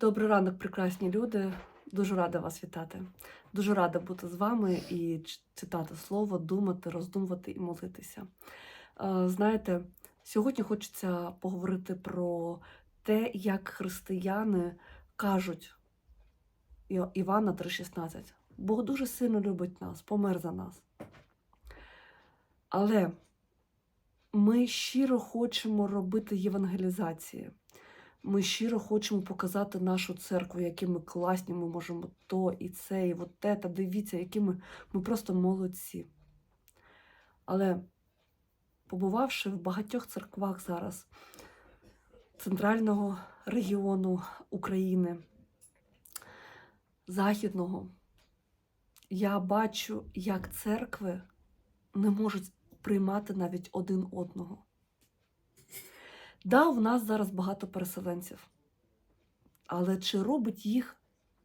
Добрий ранок, прекрасні люди. Дуже рада вас вітати. Дуже рада бути з вами і читати слово, думати, роздумувати і молитися. Е, Знаєте, сьогодні хочеться поговорити про те, як християни кажуть Івана 3,16. Бог дуже сильно любить нас, помер за нас. Але ми щиро хочемо робити євангелізації. Ми щиро хочемо показати нашу церкву, які ми класні, ми можемо то і це, і от те, та дивіться, які ми, ми просто молодці. Але побувавши в багатьох церквах зараз центрального регіону України, західного, я бачу, як церкви не можуть приймати навіть один одного. Да, у нас зараз багато переселенців, але чи робить їх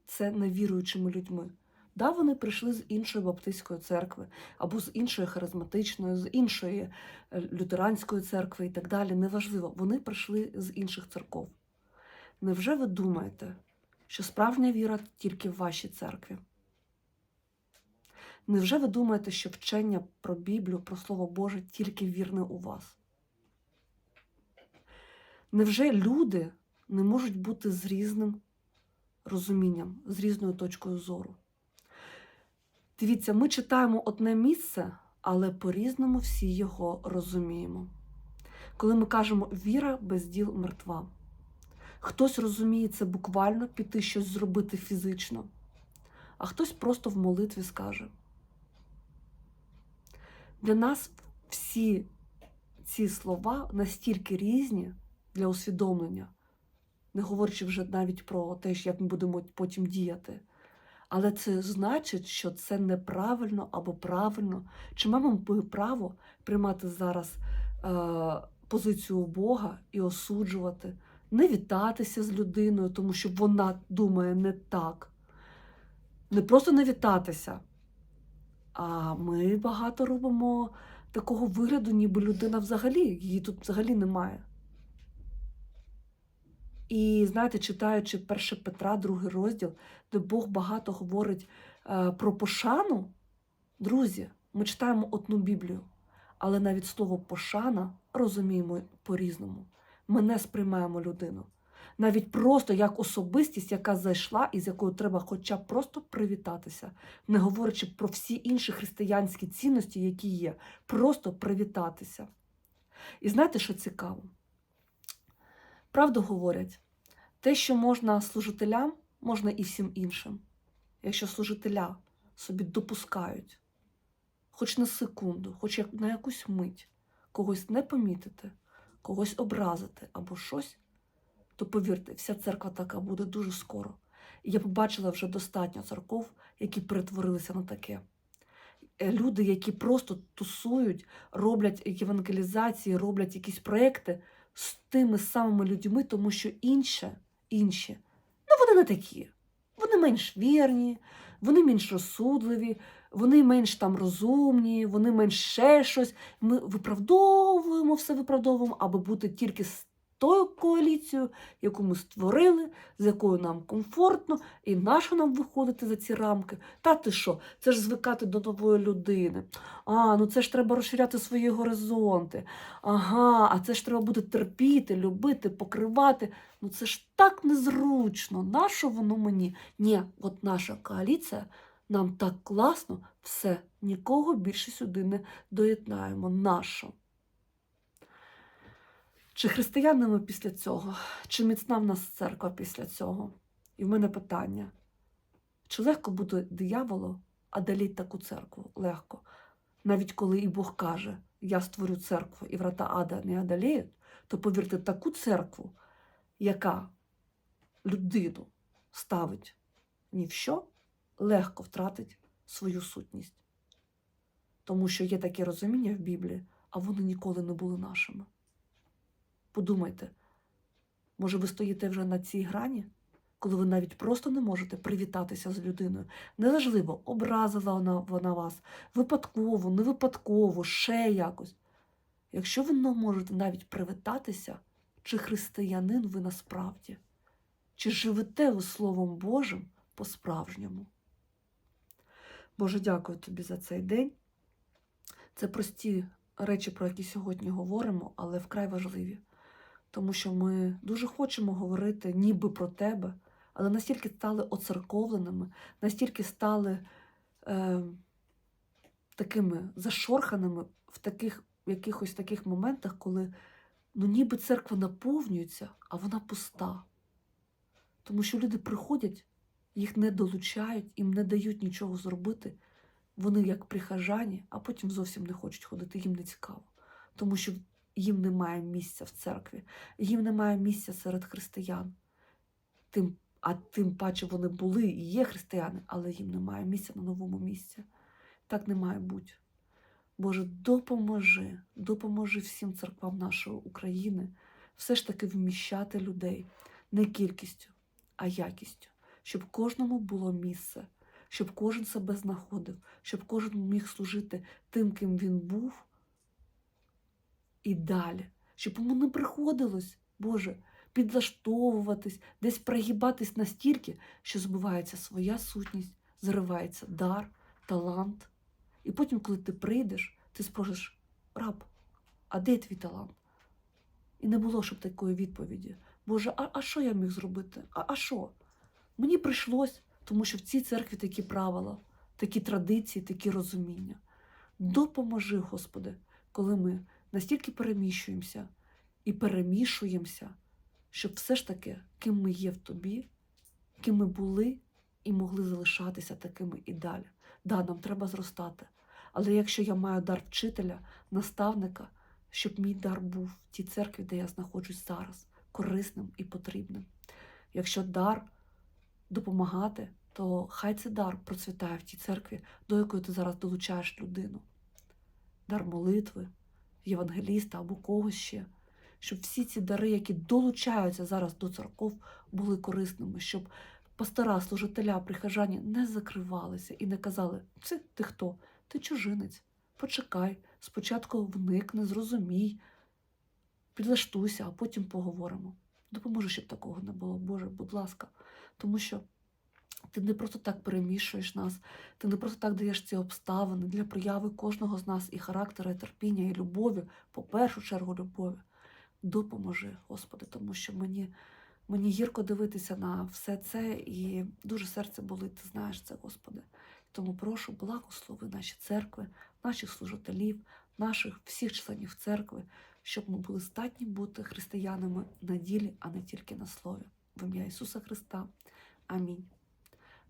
це невіруючими людьми? Да, вони прийшли з іншої баптистської церкви, або з іншої харизматичної, з іншої е, лютеранської церкви і так далі. Неважливо, вони прийшли з інших церков. Невже ви думаєте, що справжня віра тільки в вашій церкві? Невже ви думаєте, що вчення про Біблію, про Слово Боже тільки вірне у вас? Невже люди не можуть бути з різним розумінням, з різною точкою зору? Дивіться, ми читаємо одне місце, але по-різному всі його розуміємо. Коли ми кажемо віра без діл мертва, хтось розуміє це буквально піти щось зробити фізично, а хтось просто в молитві скаже. Для нас всі ці слова настільки різні для усвідомлення, не говорячи вже навіть про те, як ми будемо потім діяти. Але це значить, що це неправильно або правильно. Чи маємо ми право приймати зараз е, позицію Бога і осуджувати, не вітатися з людиною, тому що вона думає не так. Не просто не вітатися, а ми багато робимо такого вигляду, ніби людина взагалі, її тут взагалі немає. І знаєте, читаючи 1 Петра, другий розділ, де Бог багато говорить е, про пошану, друзі, ми читаємо одну Біблію, але навіть слово пошана розуміємо по-різному. Ми не сприймаємо людину. Навіть просто як особистість, яка зайшла і з якою треба хоча б просто привітатися, не говорячи про всі інші християнські цінності, які є, просто привітатися. І знаєте, що цікаво? Правду говорять, те, що можна служителям, можна і всім іншим. Якщо служителя собі допускають, хоч на секунду, хоч на якусь мить, когось не помітити, когось образити або щось, то повірте, вся церква така буде дуже скоро. І я побачила вже достатньо церков, які перетворилися на таке. Е, Люди, які просто тусують, роблять евангелізації, роблять якісь проекти з тими самими людьми, тому що інше, інші, ну вони не такі. Вони менш вірні, вони менш розсудливі, вони менш там розумні, вони менш ще щось. Ми виправдовуємо все виправдовуємо, аби бути тільки з тою коаліцією, яку ми створили, з якою нам комфортно, і нащо нам виходити за ці рамки? Та ти що? Це ж звикати до нової людини. А, ну це ж треба розширяти свої горизонти. Ага, а це ж треба буде терпіти, любити, покривати. Ну це ж так незручно. Нащо воно мені? Ні, от наша коаліція, нам так класно, все, нікого більше сюди не доєднаємо. Нащо? Чи християни ми після цього? Чи міцна в нас церква після цього? І в мене питання: чи легко буде дияволу одоліть таку церкву? Легко. Навіть коли і Бог каже, я створю церкву і врата ада не одоліють, то повірте, таку церкву, яка людину ставить ні в що, легко втратить свою сутність. Тому що є таке розуміння в Біблії, а вони ніколи не були нашими. Подумайте, може, ви стоїте вже на цій грані, коли ви навіть просто не можете привітатися з людиною. Неважливо, образила вона, вона вас випадково, не випадково, ще якось. Якщо ви не можете навіть привітатися, чи християнин ви насправді, Чи живете ви Словом Божим по-справжньому? Боже, дякую тобі за цей день. Це прості речі, про які сьогодні говоримо, але вкрай важливі. Тому що ми дуже хочемо говорити ніби про тебе, але настільки стали оцерковленими, настільки стали е, такими зашорханими в таких в якихось таких моментах, коли ну, ніби церква наповнюється, а вона пуста. Тому що люди приходять, їх не долучають, їм не дають нічого зробити. Вони як прихожані, а потім зовсім не хочуть ходити, їм не цікаво. Тому що їм немає місця в церкві, їм немає місця серед християн. Тим, а тим паче вони були і є християни, але їм немає місця на новому місці. Так не має бути. Боже, допоможи, допоможи всім церквам нашої України все ж таки вміщати людей не кількістю, а якістю, щоб кожному було місце, щоб кожен себе знаходив, щоб кожен міг служити тим, ким він був, і далі, щоб йому не приходилось, Боже, підлаштовуватись, десь прогибатись настільки, що збувається своя сутність, зривається дар, талант. І потім, коли ти прийдеш, ти спросиш, раб, а де твій талант? І не було щоб такої відповіді. Боже, а, а що я міг зробити? А, а що? Мені прийшлось, тому що в цій церкві такі правила, такі традиції, такі розуміння. Допоможи, Господи, коли ми настільки переміщуємося і перемішуємося, щоб все ж таки, ким ми є в тобі, ким ми були і могли залишатися такими і далі. Да, нам треба зростати. Але якщо я маю дар вчителя, наставника, щоб мій дар був в тій церкві, де я знаходжусь зараз, корисним і потрібним. Якщо дар допомагати, то хай цей дар процвітає в тій церкві, до якої ти зараз долучаєш людину. Дар молитви, євангеліста або когось ще. Щоб всі ці дари, які долучаються зараз до церков, були корисними, щоб пастора, служителя, прихожані не закривалися і не казали: це ти хто? Ти чужинець. Почекай, спочатку вникни, зрозумій, підлаштуйся, а потім поговоримо. Допоможи, щоб такого не було, Боже, будь ласка. Тому що ти не просто так перемішуєш нас, ти не просто так даєш ці обставини для прояви кожного з нас і характера, і терпіння, і любові, по першу чергу, любові. Допоможи, Господи, тому що мені. Мені гірко дивитися на все це, і дуже серце болить, ти знаєш це, Господи. Тому прошу, благослови наші церкви, наших служителів, наших всіх членів церкви, щоб ми були здатні бути християнами на ділі, а не тільки на слові. В ім'я Ісуса Христа. Амінь.